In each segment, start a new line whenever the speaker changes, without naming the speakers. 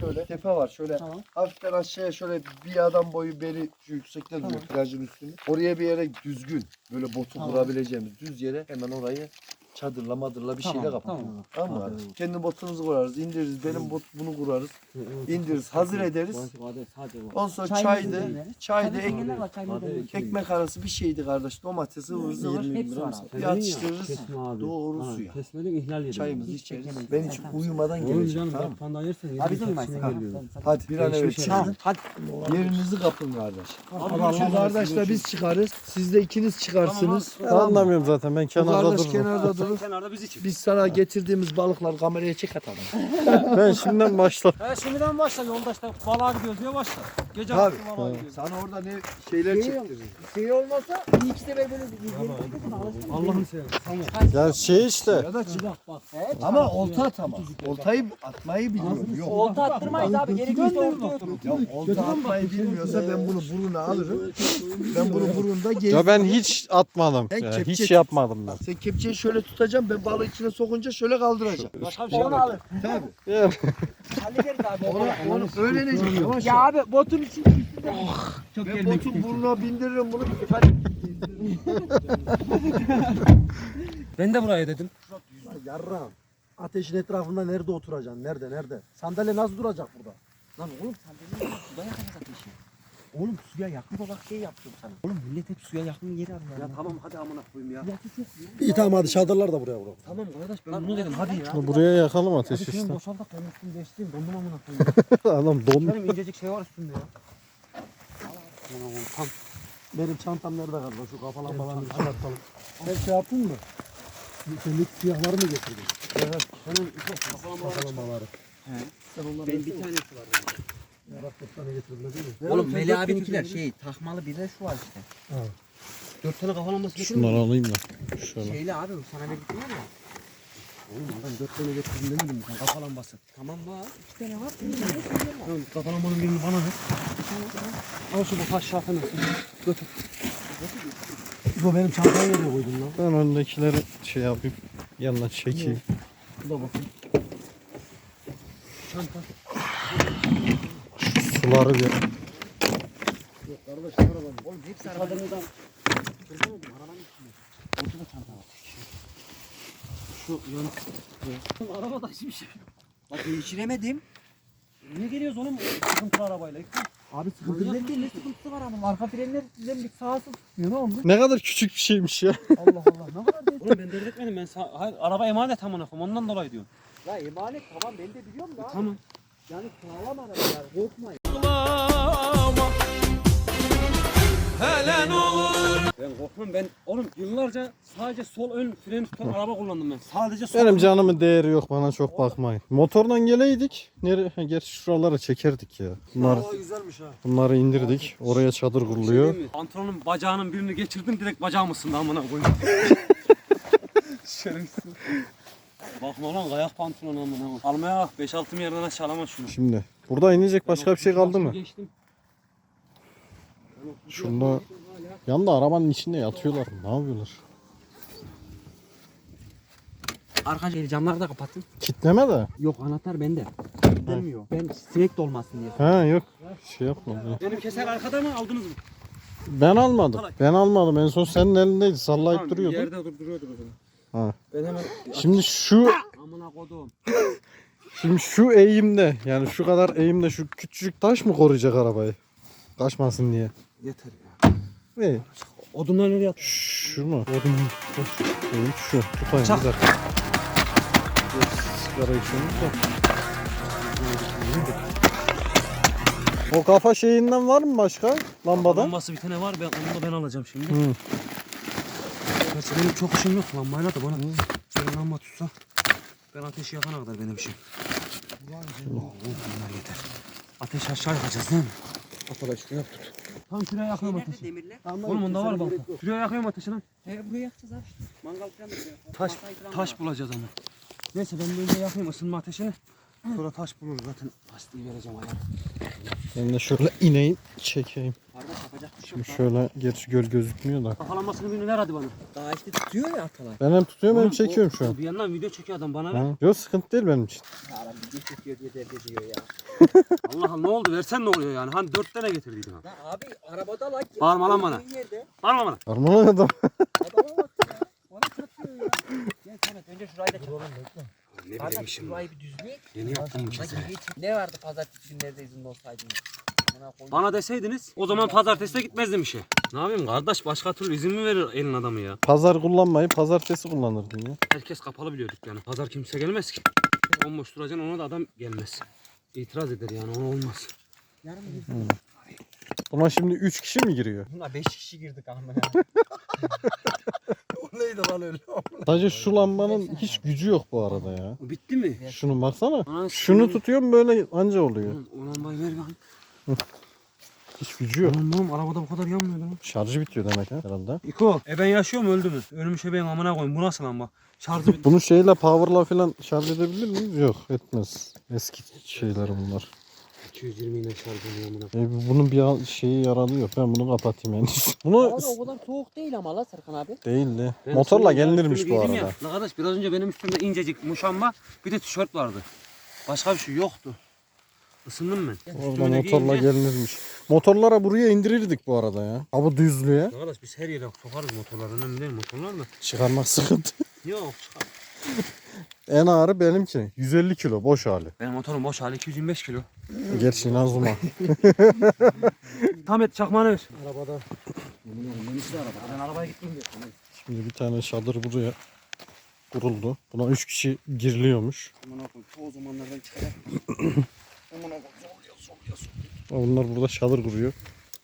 şöyle tepe var şöyle
Tamam.
hafiften aşağıya şöyle bir adam boyu beli şu yüksekte duruyor
Tamam.
plajın üstünde. Oraya bir yere düzgün böyle botu
Tamam.
kurabileceğimiz düz yere hemen orayı çadırla madırla bir şeyle kapatıyoruz.
Tamam.
Tamam mı? Abi? Kendi botumuzu kurarız, indiririz. Benim bot bunu kurarız. İndiririz, hazır ederiz. Ondan sonra
Çay
çaydı,
demleriz.
çaydı,
Tabii
ek-
var,
ekmek arası bir şeydi kardeş. Domatesi, ıvır zıvır.
Hepsi var abi.
Bir atıştırırız.
Kesme abi.
Doğru
Ha,
suya.
Kesmeden ihlal yedim.
Çayımızı
Hiç
içeriz. Ben hiç
Tamam.
uyumadan
Oğlum
geleceğim.
canım
Tamam.
bak panda yersen
Abi
yedi
bizim mi
saçına
Tamam,
geliyor.
tamam, tamam.
Hadi bir an evvel çıkın.
Tamam, hadi.
Yerinizi kapın kardeş.
Allah
Şu kardeşle biz çıkarız. Siz de ikiniz çıkarsınız. Tamam
anlamıyorum zaten ben
Bu
kenarda
kardeş
dururum.
kenarda durur.
Kenarda bizi çık.
Biz sana getirdiğimiz balıklar kameraya çek atalım.
Ben şimdiden başlar.
He şimdiden başla yolda işte balığa gidiyoruz diye başla. Gece
Tabii.
vakti balığa gidiyoruz.
Sana orada ne şeyler
Şey-
çektiririz.
Şey olmasa bir iki sefer böyle bir.
Allah'ını seversen. Tamam.
Ya şey işte.
Ya da.
Evet.
Ama olta at ama. Oltayı atmayı biliyorum. Yok.
Olta attırmayız abi. Gerekiyorsa olta
Ya olta atmayı bilmiyorsa ben bunu buruna alırım. Ben bunu burunda gezdiririm.
Ya ben hiç atmadım. Ya hiç yapmadım ben.
Sen kepçeyi şöyle tutacaksın ben balığı içine sokunca şöyle kaldıracağım.
Başka bir şey
Onu alır.
Tabii.
Hallederiz abi.
Onu, onu öğreneceğim yavaş
Ya
yavaş.
abi botun için
Çok
Ben
gelmek
botun burnuna bindiririm bunu.
Ben de buraya dedim.
Yarram. Ateşin etrafında nerede oturacaksın? Nerede? Nerede? Sandalye nasıl duracak burada?
Lan oğlum benim suda yakacağız ateşi. Oğlum suya yakın olarak şey yaptım sana. Oğlum millet hep suya yakın yeri arıyor.
Ya tamam hadi amına koyayım ya.
Çok.
İyi tamam hadi çadırlar da buraya bırak.
Tamam kardeş ben bunu dedim hadi ya.
buraya yakalım
Hadi
ateşi
senin
işte.
boşaldık ben üstümü değiştireyim dondum amına koyayım.
Adam don.
Benim incecik şey var üstümde ya. Aman Tam
Benim çantam nerede kaldı? Şu kafa lambalarını çıkartalım. Her şey yaptın mı? Senin siyahları mı getirdin? Evet. Senin kafa lambaları. Sen onları
ben bir tanesi var.
Bak dört tane getirdin değil mi?
Oğlum Veli abininkiler şey takmalı bir de şu var işte.
Dört tane kafalanması
Şunları alayım da. Şöyle.
Şeyli abi sana verdiktim var ya.
Oğlum adam dört tane getirdin demedim mi sen kafa lambası.
Tamam var. İki tane var.
Tamam kafa lambanın birini bana ver. Al şu bu taş şartını. Götür.
Bu benim çantayı nereye koydun lan?
Ben öndekileri şey yapayım. Yanına çekeyim.
Bu da bakın. Çanta.
Suları bir.
Oğlum hepsi arabanın.
Şu yan. Araba taşımış.
Bak geçiremedim.
Niye geliyoruz oğlum sıkıntılı arabayla?
Abi sıkıntı değil ne sıkıntısı var ama arka frenler sizden bir sağa sıkıyor ne oldu?
Ne kadar küçük bir şeymiş ya.
Allah Allah ne kadar değil.
Oğlum ben dert etmedim ben sağ... Hayır araba emanet amına koyayım ondan dolayı diyorum.
Ya emanet tamam ben de biliyorum da abi.
Tamam.
Yani sağlam araba yani korkma.
Ben korkmam ben oğlum yıllarca sadece sol ön freni tutan araba kullandım ben. Sadece sol
Benim
ön-
canımın değeri yok bana çok bakmayın. Motordan geleydik. Nereye? Ha, Gerçi şuralara çekerdik ya. Bunlar,
güzelmiş ha.
bunları indirdik. Oraya çadır kuruluyor.
Değil mi? Pantolonun bacağının birini geçirdim direkt bacağım ısındı amına koyayım. Şerefsiz. Bakma lan kayak pantolon amına koyayım. Almaya bak 5-6 yerden aşağı alamaz şunu.
Şimdi burada inecek başka bir şey kaldı mı?
Geçtim.
Şunda yanda arabanın içinde yatıyorlar. Ne yapıyorlar?
Arka camları da kapatın.
Kitleme de.
Yok anahtar bende. Gelmiyor. Ben sinek de olmasın diye.
Ha yok. Şey yapma. ya.
Benim keser arkada mı aldınız mı?
Ben almadım. Ben almadım. En son senin elindeydi. Sallayıp
Tamam,
duruyordu.
Yerde durduruyordu o zaman.
Ha.
Ben hemen
Şimdi şu
Amına kodum.
şimdi şu eğimde yani şu kadar eğimde şu küçücük taş mı koruyacak arabayı? Kaçmasın diye.
yeter ya.
Ne?
Odunlar nereye attın?
Şu mu? Odun. Eğim şu. Tutayım
Çak.
bir dakika. Sigara da. O kafa şeyinden var mı başka? Lambadan?
Lambası bir tane var ben onu da ben alacağım şimdi.
Hı.
Gerçi benim çok işim yok lambayla da bana. Şöyle lamba tutsa. Ben ateşi yakana kadar benim işim. Oh, bunlar yeter. Ateş aşağı yakacağız değil mi? Arkadaş şuraya tut. Tam şuraya yakıyorum ateşi.
demirler?
Oğlum onda var bak. Şuraya yakıyorum ateşi lan.
He buraya yakacağız abi. Mangal falan.
Taş, taş bulacağız ama. Neyse ben böyle yakayım ısınma ateşini. Sonra taş buluruz zaten. Lastiği vereceğim ayağım.
Ben de şöyle ineyim çekeyim.
Kardeş yapacak bir şey yok.
şöyle gerçi göl gözükmüyor da.
Kafalanmasını birini ver hadi bana.
Daha işte tutuyor ya Atalay.
Ben hem tutuyorum hem
Oğlum,
çekiyorum
o-
şu an.
Bir yandan video çekiyor adam bana. ver.
Ha. Yok sıkıntı değil benim için.
Aram bir çekiyor diye dert ediyor ya.
Allah Allah ne oldu versen ne oluyor yani? Hani dört tane getirdiydin abi.
Ya abi arabada lan.
Bağırma lan bana.
Olduğun Yerde.
Var mı bana?
Adam.
Adama bak ya. Bana çatıyor ya. Gel Samet önce şurayı da çek.
Ne
Kardeş
bileyim şimdi.
şurayı bir düzleyek.
Yeni yaptım bu
Lan
kez.
geriye çek. Ne vardı pazartesi günlerde izin olsaydınız? Bana
deseydiniz o zaman pazartesi de gitmezdim işe. Ne yapayım kardeş başka türlü izin mi verir elin adamı ya?
Pazar kullanmayı pazartesi kullanırdın ya.
Herkes kapalı biliyorduk yani. Pazar kimse gelmez ki. Bomboş duracaksın ona da adam gelmez. İtiraz eder yani ona olmaz.
Yarın bir
Buna şimdi 3 kişi mi giriyor?
Buna 5 kişi girdik ama.
O neydi lan öyle?
Sadece şu lambanın hiç gücü yok bu arada ya.
O bitti mi?
Şunu baksana.
Ana,
Şunu tutuyorum böyle anca oluyor.
Ulan, O lambayı ver bakayım.
Hiç gücü yok.
Ulan oğlum arabada bu kadar yanmıyor lan.
Şarjı bitiyor demek ha herhalde.
İko. E ben yaşıyor mu öldü mü? Ölmüş ebeğin amına koyayım. Bu nasıl lamba? Şarjı bitti.
Bunu şeyle power'la falan şarj edebilir miyiz? Yok etmez. Eski şeyler bunlar.
220 ile şarj oluyor amına.
E, bunun bir şeyi yaralıyor. Ben bunu kapatayım iyisi. Bunu
da o kadar soğuk değil ama la Serkan abi.
değil de.
Ben
Motorla
sana
gelinirmiş
üstümü
bu
giydim
arada.
Ya. La kardeş biraz önce benim üstümde incecik muşamba bir de tişört vardı. Başka bir şey yoktu. Isındım ben.
Orada motorla gelinirmiş. Motorlara buraya indirirdik bu arada ya. Ha bu düzlüğe.
La kardeş biz her yere sokarız motorlar. Önemli değil motorlar da.
Çıkarmak sıkıntı.
Yok çıkar.
En ağırı benimki. 150 kilo boş hali.
Benim motorum boş hali 225 kilo.
Gerçi Nazuma.
Tam et çakmanı ver.
Arabada.
Ben arabaya gittim diyor.
Şimdi bir tane çadır buraya kuruldu. Buna 3 kişi giriliyormuş.
Amına.
Onlar burada çadır kuruyor.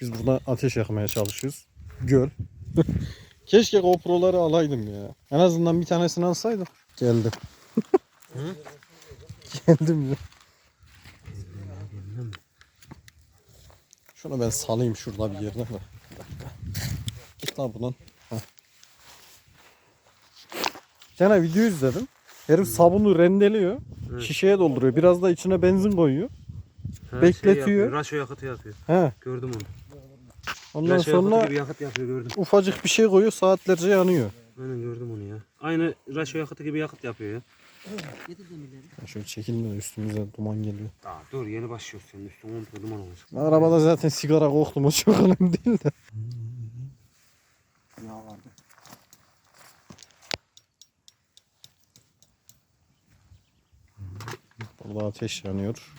Biz burada ateş yakmaya çalışıyoruz. Göl. Keşke GoPro'ları alaydım ya. En azından bir tanesini alsaydım. Geldim. Geldim ya. Şunu ben salayım şurada bir dakika. Git lan buradan. Bir tane video izledim. Herif sabunu rendeliyor.
Evet.
Şişeye dolduruyor. Biraz da içine benzin koyuyor. Bekletiyor.
Raşo yakıtı yapıyor.
He.
Gördüm onu.
Ondan
Raşo yakıtı
sonra
gibi yakıt yapıyor gördüm.
ufacık bir şey koyuyor saatlerce yanıyor.
Aynen gördüm onu ya. Aynı raşo yakıtı gibi yakıt yapıyor ya.
Ya Şöyle çekilme üstümüze duman geliyor.
Daha dur yeni başlıyoruz senin üstün komple duman olacak.
Arabada zaten sigara koktum o çok önemli değil de.
Ya vardı.
Burada ateş yanıyor.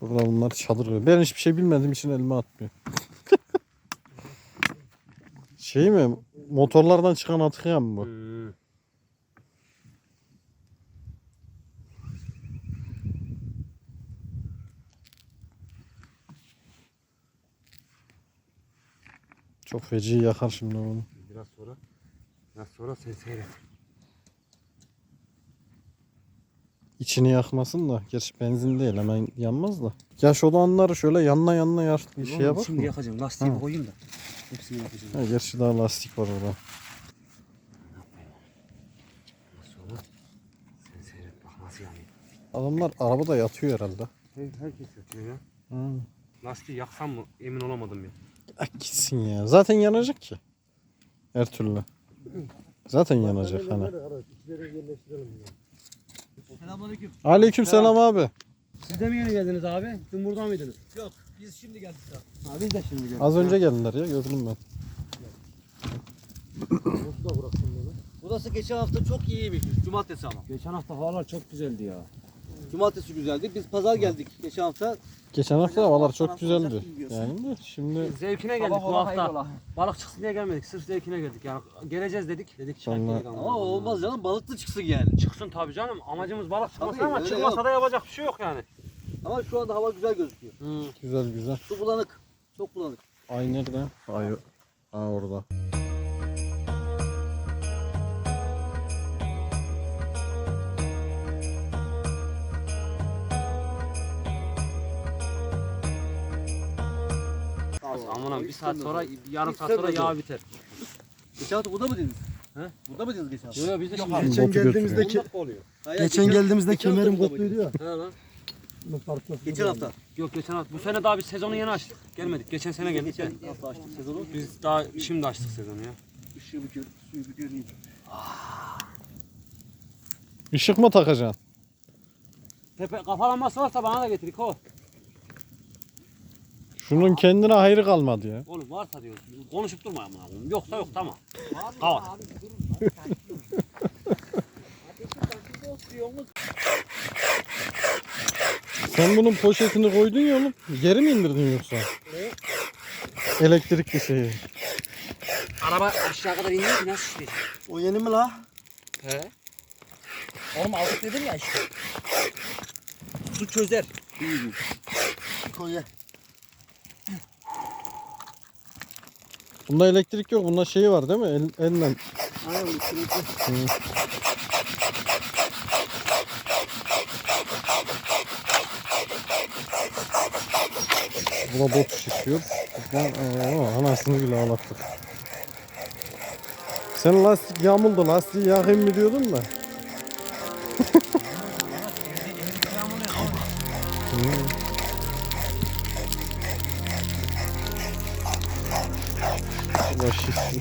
Burada bunlar çadırıyor. Ben hiçbir şey bilmediğim için elime atmıyor. şey mi? Motorlardan çıkan atık ya mı bu? Çok feci yakar şimdi onu.
Biraz sonra biraz sonra sen seyret.
İçini yakmasın da. Gerçi benzin değil hemen yanmaz da. Yaş olanları şöyle yanına yanına yar bir şey yapar
Şimdi
mı?
yakacağım. Lastiği
Ha.
koyayım da. Hepsini yakacağım.
Ha, gerçi daha lastik var orada.
Biraz sonra sen seyret bak nasıl yanıyor.
Adamlar arabada yatıyor herhalde.
Her, herkes yatıyor ya.
Hı.
Lastiği yaksam mı emin olamadım ya.
Ah, gitsin ya. Zaten yanacak ki. Her türlü. Zaten yanacak hani.
Yerleştirelim. ya.
Selamünaleyküm.
Aleyküm selam abi.
Siz de mi yeni geldiniz abi? Dün burada mıydınız?
Yok biz şimdi geldik daha.
Ha biz de şimdi geldik.
Az önce geldiler ya gördüm ben.
Boşu da bıraktım bunu.
Burası geçen hafta çok iyiymiş. Cumartesi ama.
Geçen hafta havalar çok güzeldi ya.
Cumartesi güzeldi. Biz pazar geldik geçen hafta.
Geçen hafta havalar çok güzeldi. Yani de şimdi
Zevkine geldik bu hafta.
hayrola.
Balık çıksın diye gelmedik. Sırf zevkine geldik. Yani geleceğiz dedik. Dedik
Sonra-
Ama olmaz canım balıklı çıksın yani.
Çıksın tabii canım. Amacımız balık çıkması
Tabii,
ama
öyle
çıkmasa
yok.
da yapacak bir şey yok yani.
Ama şu anda hava güzel gözüküyor.
güzel güzel.
Su bulanık. Çok bulanık.
Ay nerede? Ay ha orada.
Amına bir saat sonra yarım saat sonra yağ biter.
Geçen hafta burada mı dediniz? Burada mı diyoruz geçen?
Yok yok biz de şimdi.
Geçen
Botu
geldiğimizde ke-
oluyor.
geçen geldiğimizde kemerim kopluydu ya.
He lan.
Geçen hafta.
Yok geçen hafta. Bu sene daha biz sezonu yeni açtık. Gelmedik. Geçen sene geldik.
Geçen hafta açtık sezonu.
Biz daha şimdi açtık sezonu ya.
Işığı bir gör, suyu bir göreyim.
Işık mı takacaksın?
Tepe kafalanması varsa bana da getir o.
Şunun kendine hayrı kalmadı ya.
Oğlum varsa diyorsun. Konuşup durma amına koyayım. Yoksa yok tamam. Kavat.
Sen bunun poşetini koydun ya oğlum. Geri mi indirdin yoksa? Elektrikli şeyi.
Araba aşağı kadar iniyor ki nasıl işleyecek?
O yeni mi la?
He.
Oğlum aldık dedim ya işte. Su çözer.
Koy ye.
Bunda elektrik yok. Bunda şeyi var değil mi? El, elle.
Aynen bu sürücü.
Buna bot şişiyor. Ben, aa, anasını bile ağlattık. Sen lastik yamuldu. Lastiği yakayım mı diyordun da. Hmm. Ya şişti.